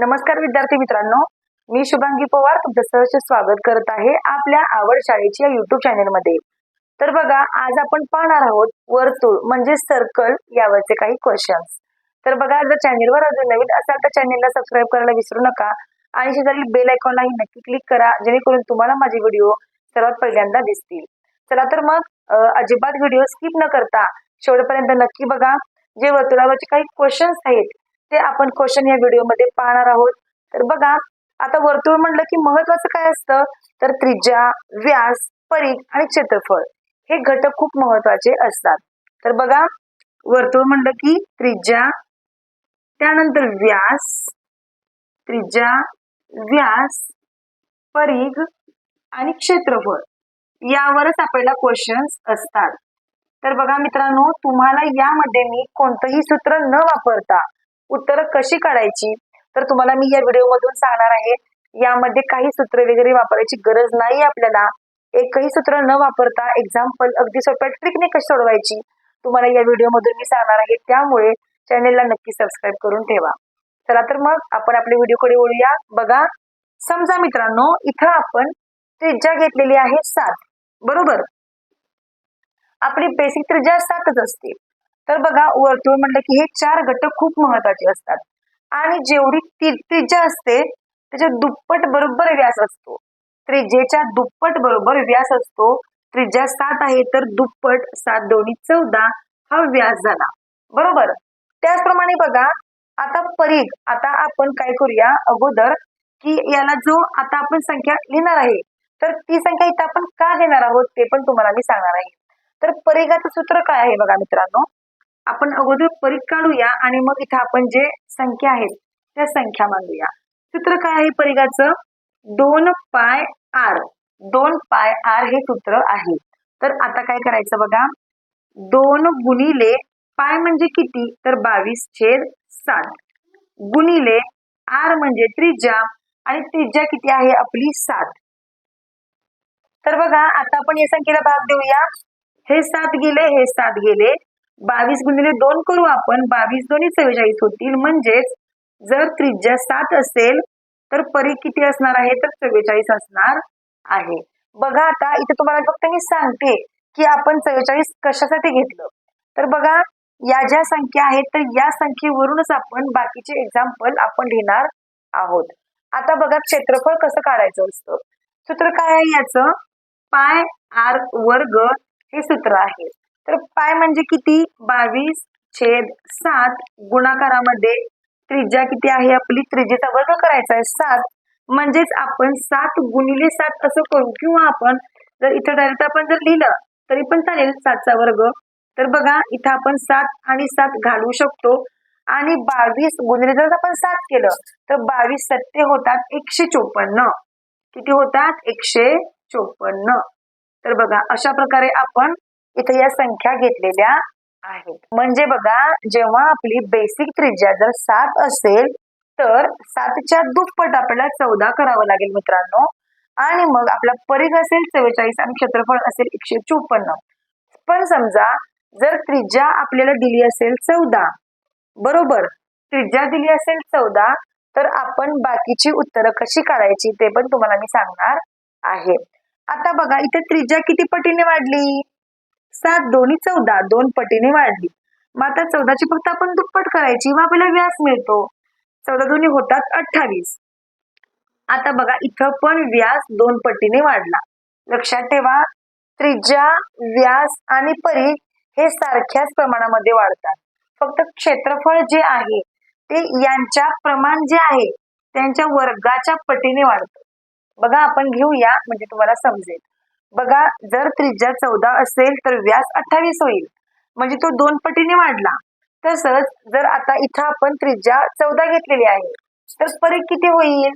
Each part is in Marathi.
नमस्कार विद्यार्थी मित्रांनो. मी शुभांगी पवार तुमचं सहर्ष स्वागत करत आहे आपल्या आवड शाळेच्या युट्यूब चॅनलमध्ये. तर बघा आज आपण पाहणार आहोत वर्तुळ म्हणजे सर्कल यावरचे काही क्वेश्चन्स तर बघा जर चॅनेलवर अजून नवीन असाल तर चॅनेलला सबस्क्राईब करायला विसरू नका. आणि शेजारी बेल आयकॉनलाही नक्की क्लिक करा जेणेकरून तुम्हाला माझे व्हिडिओ सर्वात पहिल्यांदा दिसतील. चला तर मग अजिबात व्हिडिओ स्किप न करता शेवटपर्यंत नक्की बघा. जे वर्तुळावरचे काही क्वेश्चन्स आहेत ते आपण क्वेश्चन या व्हिडिओमध्ये पाहणार आहोत. तर बघा आता वर्तुळ म्हणलं की महत्वाचं काय असतं? तर त्रिज्या व्यास परीघ आणि क्षेत्रफळ हे घटक खूप महत्त्वाचे असतात. तर बघा वर्तुळ म्हणलं की त्रिज्या त्यानंतर व्यास त्रिज्या व्यास परीघ आणि क्षेत्रफळ. यावरच आपल्याला क्वेश्चन्स असतात. तर बघा मित्रांनो तुम्हाला यामध्ये मी कोणतंही सूत्र न वापरता उत्तरं कशी काढायची? तर तुम्हाला मी या व्हिडिओ मधून सांगणार आहे. यामध्ये काही सूत्र वगैरे वापरायची गरज नाही आपल्याला. एकही सूत्र न वापरता एक्झाम्पल अगदी सोप्या ट्रिकने कशी सोडवायची? तुम्हाला या व्हिडिओ मधून मी सांगणार आहे. त्यामुळे चॅनेलला नक्की सबस्क्राईब करून ठेवा. चला तर मग आपण आपल्या व्हिडिओकडे ओळूया बघा समजा मित्रांनो इथं आपण त्रिज्या घेतलेली आहे सात. बरोबर? आपली बेसिक त्रिज्या सातच असते. तर बघा वर्तुळ म्हणलं की हे चार घटक खूप महत्त्वाचे असतात. आणि जेवढी त्रिज्या असते त्याच्या दुप्पट बरोबर व्यास असतो. त्रिज्येच्या दुप्पट बरोबर व्यास असतो. त्रिज्या सात आहे तर दुप्पट सात दोन्ही चौदा हा व्यास झाला. बरोबर? त्याचप्रमाणे बघा आता परीघ आता आपण काय करूया? अगोदर की याला जो आता आपण संख्या लिहिणार आहे तर ती संख्या इथं आपण का घेणार आहोत ते पण तुम्हाला मी सांगणार आहे. तर परिघाचं सूत्र काय आहे बघा मित्रांनो? आपण अगोदर परीख काढूया आणि मग इथं आपण जे संख्या आहेत त्या संख्या मांडूया. सूत्र काय आहे परिघाचं? दोन पाय आर. दोन पाय आर हे सूत्र आहे. तर आता काय करायचं बघा? दोन गुणिले पाय म्हणजे किती? तर बावीस छेद सात. गुणिले आर म्हणजे त्रिज्या आणि त्रिज्या किती आहे? आपली सात. तर बघा आता आपण या संख्येला भाग देऊया. हे सात गेले हे सात गेले. बावीस गुणिले दोन करू आपण. बावीस दोन्ही चव्वेचाळीस होतील. म्हणजेच जर त्रिज्या सात असेल तर परी किती असणार आहे? तर चव्वेचाळीस असणार आहे. बघा आता इथे तुम्हाला फक्त मी सांगते की आपण चव्वेचाळीस कशासाठी घेतलं. तर बघा या ज्या संख्या आहेत तर या संख्येवरूनच आपण बाकीचे एक्झाम्पल आपण लिहिणार आहोत. आता बघा क्षेत्रफळ कसं काढायचं असतं? सूत्र काय आहे याचं? पाय आर वर्ग हे सूत्र आहे. तर पाय म्हणजे किती? बावीस छेद सात गुणाकारामध्ये त्रिज्या किती आहे आपली? त्रिज्येचा वर्ग करायचा आहे. सात म्हणजेच आपण सात गुणिले सात असं करू? किंवा आपण जर इथं डायरेक्ट आपण जर लिहिलं तरी पण चालेल सातचा वर्ग. तर बघा इथं आपण सात आणि सात घालू शकतो. आणि बावीस गुणिले जर आपण सात केलं तर बावीस सत्ते होतात एकशे चोपन्न. किती होतात? एकशे चोपन्न. तर बघा अशा प्रकारे आपण इथे या संख्या घेतलेल्या आहेत. म्हणजे बघा जेव्हा आपली बेसिक त्रिज्या जर सात असेल तर सातच्या दुप्पट आपल्याला चौदा करावं लागेल मित्रांनो. आणि मग आपला परिघ असेल चव्वेचाळीस आणि क्षेत्रफळ असेल एकशे चोपन्न. पण समजा जर त्रिज्या आपल्याला दिली असेल चौदा बरोबर? त्रिज्या दिली असेल चौदा तर आपण बाकीची उत्तरं कशी काढायची ते पण तुम्हाला मी सांगणार आहे. आता बघा इथे त्रिज्या किती पटीने वाढली? सात दोन्ही चौदा दोन पटीने वाढली. मग आता चौदाची फक्त आपण दुप्पट करायची मग आपल्याला व्यास मिळतो. चौदा दोन्ही होतात अठ्ठावीस. आता बघा इथं पण व्यास दोन पटीने वाढला. लक्षात ठेवा त्रिज्या व्यास आणि परीघ हे सारख्याच प्रमाणामध्ये वाढतात. फक्त क्षेत्रफळ जे आहे ते यांच्या प्रमाण जे आहे त्यांच्या वर्गाच्या पटीने वाढतं. बघा आपण घेऊया म्हणजे तुम्हाला समजेल. बघा जर त्रिज्या चौदा असेल तर व्यास अठ्ठावीस होईल. म्हणजे तो दोन पटीने वाढला. तसंच जर आता इथं आपण त्रिज्या चौदा घेतलेली आहे तर फरक किती होईल?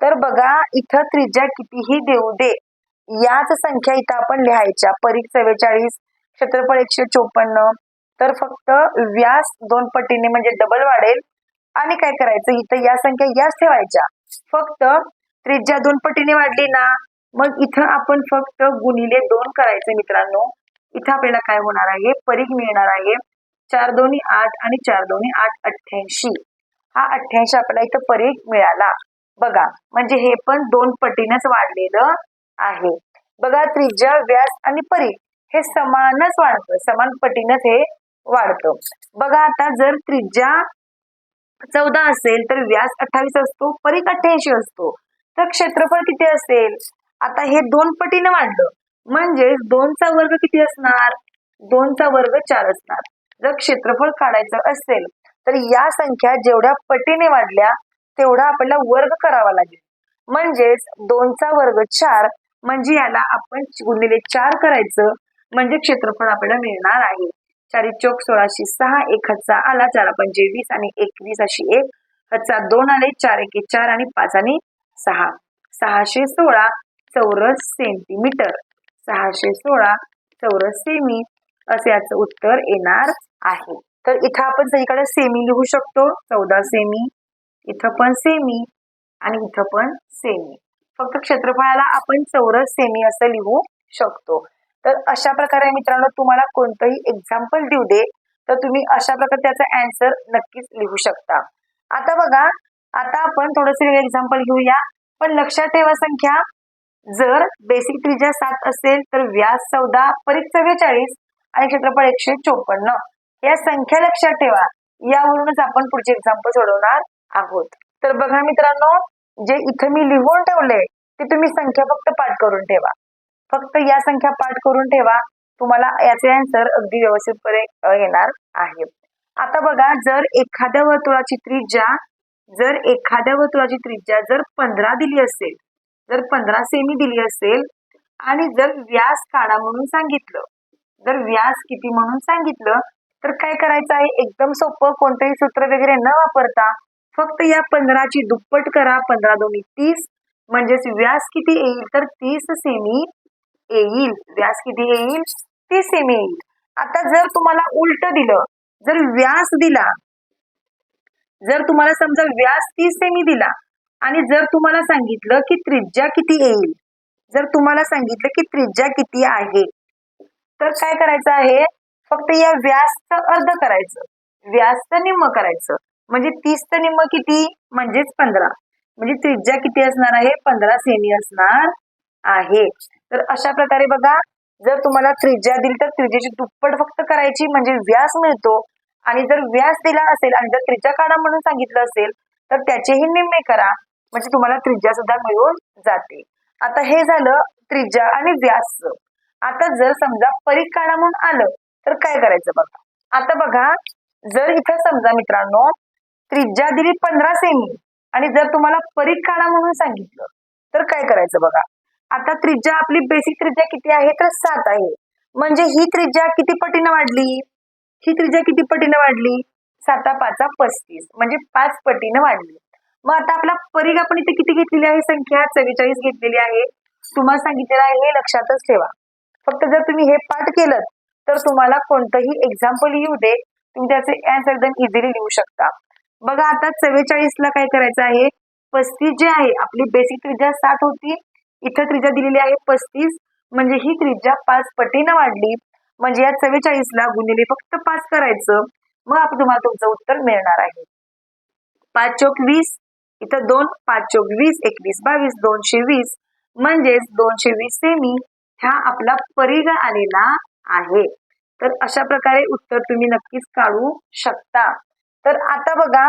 तर बघा इथं त्रिज्या कितीही देऊ दे याच संख्या इथं आपण लिहायच्या. परीख चव्वेचाळीस क्षेत्रफळ एकशे चोपन्न. तर फक्त व्यास दोन पटीने म्हणजे डबल वाढेल. आणि काय करायचं? इथं या संख्या याच ठेवायच्या. फक्त त्रिज्या दोन पटीने वाढली ना मग इथं आपण फक्त गुणिले दोन करायचं मित्रांनो. इथं आपल्याला काय होणार आहे? परीघ मिळणार आहे. चार दोन्ही आठ आणि चार दोन्ही आठ अठ्ठ्याऐंशी. हा अठ्ठ्याऐंशी आपल्याला इथं परीघ मिळाला. बघा म्हणजे हे पण दोन पटीनंच वाढलेलं आहे. बघा त्रिज्या व्यास आणि परीघ हे समानच वाढतं. समान पटीनच हे वाढतं. बघा आता जर त्रिज्या चौदा असेल तर व्यास अठ्ठावीस असतो परीघ अठ्ठ्याऐंशी असतो. तर क्षेत्रफळ किती असेल? आता हे दोन पटीने वाढलं. म्हणजेच दोनचा वर्ग किती असणार? दोनचा वर्ग चार असणार. जर क्षेत्रफळ काढायचं असेल तर या संख्या जेवढ्या पटीने वाढल्या तेवढा आपल्याला वर्ग करावा लागेल. म्हणजेच दोनचा वर्ग चार म्हणजे याला आपण गुणिले चार करायचं म्हणजे क्षेत्रफळ आपल्याला मिळणार आहे. चारी चौक सोळाशे सहा एक हातचा आला चार पंचे वीस आणि एकवीस अशी एक हातचा दोन आले चार एके चार आणि पाच आणि सहा. सहाशे सोळा चौरस सेंटीमीटर. सहाशे सोळा चौरस सेमी असे याचं उत्तर येणार आहे. तर इथं आपण सगळीकडे सेमी लिहू शकतो. चौदा सेमी इथं पण सेमी आणि इथं पण सेमी. फक्त क्षेत्रफळाला आपण चौरस सेमी असं लिहू शकतो. तर अशा प्रकारे मित्रांनो तुम्हाला कोणतंही एक्झाम्पल देऊ दे तर तुम्ही अशा प्रकारे त्याचा अँसर नक्कीच लिहू शकता. आता बघा आता आपण थोडंसं एक्झाम्पल घेऊया. पण लक्षात ठेवा संख्या. जर बेसिक त्रिज्या सात असेल तर व्यास चौदा परीख चव्वेचाळीस आणि क्षेत्रफळ एकशे चोपन्न. या संख्या लक्षात ठेवा. यावरूनच आपण पुढचे एक्झाम्पल सोडवणार आहोत. तर बघा मित्रांनो जे इथं मी लिहून ठेवले ते तुम्ही संख्या फक्त पाठ करून ठेवा. फक्त या संख्या पाठ करून ठेवा. तुम्हाला याचे आन्सर अगदी व्यवस्थितपणे येणार आहे. आता बघा जर एखाद्या वर्तुळाची त्रिज्या जर एखाद्या वर्तुळाची त्रिज्या जर पंधरा दिली असेल जर पंधरा सेमी दिली असेल आणि जर व्यास काढा म्हणून सांगितलं जर व्यास किती म्हणून सांगितलं तर काय करायचं आहे? एकदम सोपं कोणतंही सूत्र वगैरे न वापरता फक्त या पंधराची दुप्पट करा. पंधरा दोन्ही तीस म्हणजेच व्यास किती येईल तर तीस सेमी येईल. व्यास किती येईल? तीस सेमी येईल. आता जर तुम्हाला उलट दिलं जर व्यास दिला जर तुम्हाला समजा व्यास तीस सेमी दिला आणि जर तुम्हाला सांगितलं की त्रिज्या किती येईल जर तुम्हाला सांगितलं की त्रिज्या किती आहे तर काय करायचं आहे? फक्त या व्यासचं अर्ध करायचं. व्यासचं निम्म करायचं. म्हणजे तीसचं निम्म किती? म्हणजेच पंधरा. म्हणजे त्रिज्या किती असणार आहे? पंधरा सेमी असणार आहे. तर अशा प्रकारे बघा जर तुम्हाला त्रिज्या दिली तर त्रिज्याची दुप्पट फक्त करायची म्हणजे व्यास मिळतो. आणि जर व्यास दिला असेल आणि जर त्रिज्या काढा म्हणून सांगितलं असेल तर त्याचेही निम्मे करा. म्हणजे तुम्हाला त्रिज्या सुद्धा मिळून जाते. आता हे झालं त्रिज्या आणि व्यास. आता जर समजा परिकाणा म्हणून आलं तर काय करायचं बघा? आता बघा जर इथं समजा मित्रांनो त्रिज्या दिली पंधरा सेमी आणि जर तुम्हाला परिकाणा काढा म्हणून सांगितलं तर काय करायचं बघा? आता त्रिज्या आपली बेसिक त्रिज्या किती आहे? तर सात आहे. म्हणजे ही त्रिज्या किती पटीनं वाढली? ही त्रिज्या किती पटीनं वाढली? साता पाचा पस्तीस. म्हणजे पाच पटीनं वाढली. मग आता आपला परीघ आपण इथे किती घेतलेली आहे? संख्या चव्वेचाळीस घेतलेली आहे. तुम्हाला सांगितलेलं आहे हे लक्षातच ठेवा. फक्त जर तुम्ही हे पाठ केलं तर तुम्हाला कोणतंही एक्झाम्पल येऊ दे. तुम्ही त्याचे अँसर एकदम इझिली लिहू शकता. बघा आता चव्वेचाळीस ला काय करायचं आहे? पस्तीस जे आहे आपली बेसिक त्रिज्या साठ होती. इथं त्रिज्या दिलेली आहे पस्तीस. म्हणजे ही त्रिज्या पाच पटीनं वाढली. म्हणजे या चव्वेचाळीस ला गुणिले फक्त पाच करायचं. मग आपण तुम्हाला तुमचं उत्तर मिळणार आहे. पाच चौक वीस इथं दोन पाच चौक वीस एकवीस बावीस दोनशे वीस म्हणजेच दोनशे वीस सेमी हा आपला परिघ आलेला आहे. तर अशा प्रकारे उत्तर तुम्ही नक्कीच काढू शकता. तर आता बघा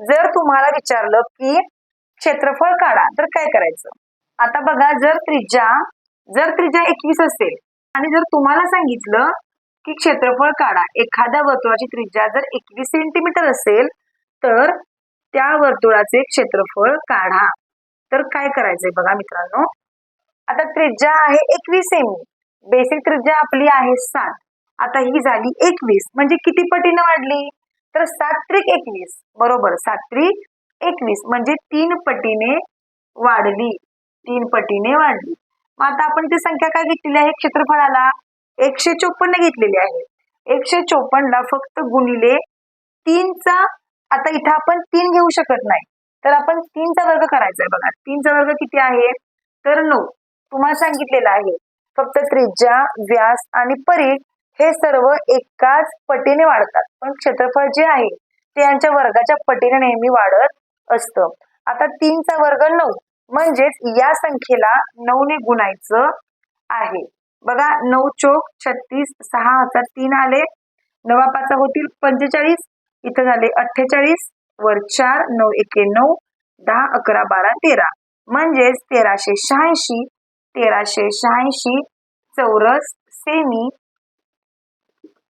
जर तुम्हाला विचारलं की क्षेत्रफळ काढा तर काय करायचं? आता बघा जर त्रिज्या जर त्रिज्या एकवीस असेल आणि जर तुम्हाला सांगितलं की क्षेत्रफळ काढा एखाद्या वर्तुळाची त्रिज्या जर एकवीस सेंटीमीटर असेल तर त्या वर्तुळाचे क्षेत्रफळ काढा. तर काय करायचंय बघा मित्रांनो? आता त्रिज्या आहे एकवीस सेमी बेसिक त्रिज्या आपली आहे सात. आता ही झाली एकवीस. म्हणजे किती पटीनं वाढली? तर सात त्रिक एकवीस. बरोबर सात त्रिक एकवीस. म्हणजे तीन पटीने वाढली. तीन पटीने वाढली. मग आता आपण ती संख्या काय घेतलेली आहे? क्षेत्रफळाला. एकशे चोपन्न घेतलेली आहे. एकशे ला फक्त गुणिले तीनचा आता इथं आपण तीन घेऊ शकत नाही. तर आपण तीनचा वर्ग करायचा आहे बघा. तीनचा वर्ग किती आहे? तर नऊ. तुम्हाला सांगितलेलं आहे. फक्त त्रिज्या व्यास आणि परीघ हे सर्व एकाच पटीने वाढतात. पण क्षेत्रफळ जे आहे ते यांच्या वर्गाच्या पटीने नेहमी वाढत असतं. आता तीनचा वर्ग नऊ. म्हणजेच या संख्येला नऊने गुणायचं आहे. बघा नऊ चोक छत्तीस सहा हजार तीन आले. नवा पाचा होतील पंचेचाळीस. इथं झाले अठ्ठेचाळीस वर चार नऊ एके नऊ दहा अकरा बारा तेरा. म्हणजेच तेराशे शहाऐंशी तेराशे शहाऐंशी चौरस सेमी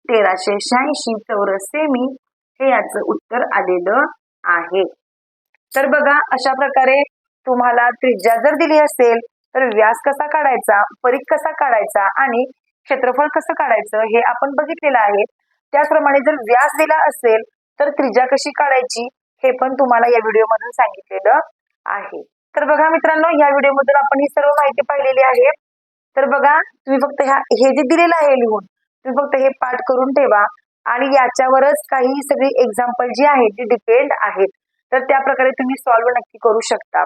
तेराशे शहाऐंशी चौरस सेमी हे याचं उत्तर आलेलं आहे. तर बघा अशा प्रकारे तुम्हाला त्रिज्या जर दिली असेल तर व्यास कसा काढायचा परीख कसा काढायचा आणि क्षेत्रफळ कसं काढायचं हे आपण बघितलेलं आहे. त्याचप्रमाणे जर व्यास दिला असेल तर त्रिज्या कशी काढायची हे पण तुम्हाला या व्हिडिओमधून सांगितलेलं आहे. तर बघा मित्रांनो या व्हिडिओमधून आपण ही सर्व माहिती पाहिलेली आहे. तर बघा तुम्ही फक्त ह्या हे जे दिलेलं आहे लिहून तुम्ही फक्त हे पाठ करून ठेवा आणि याच्यावरच काही सगळी एक्झाम्पल जी आहेत ती डिपेंड आहेत. तर त्या प्रकारे तुम्ही सॉल्व्ह नक्की करू शकता.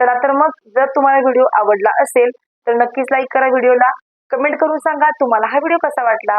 चला तर मग जर तुम्हाला व्हिडिओ आवडला असेल तर नक्कीच लाईक करा व्हिडिओला कमेंट करून सांगा तुम्हाला हा व्हिडिओ कसा वाटला.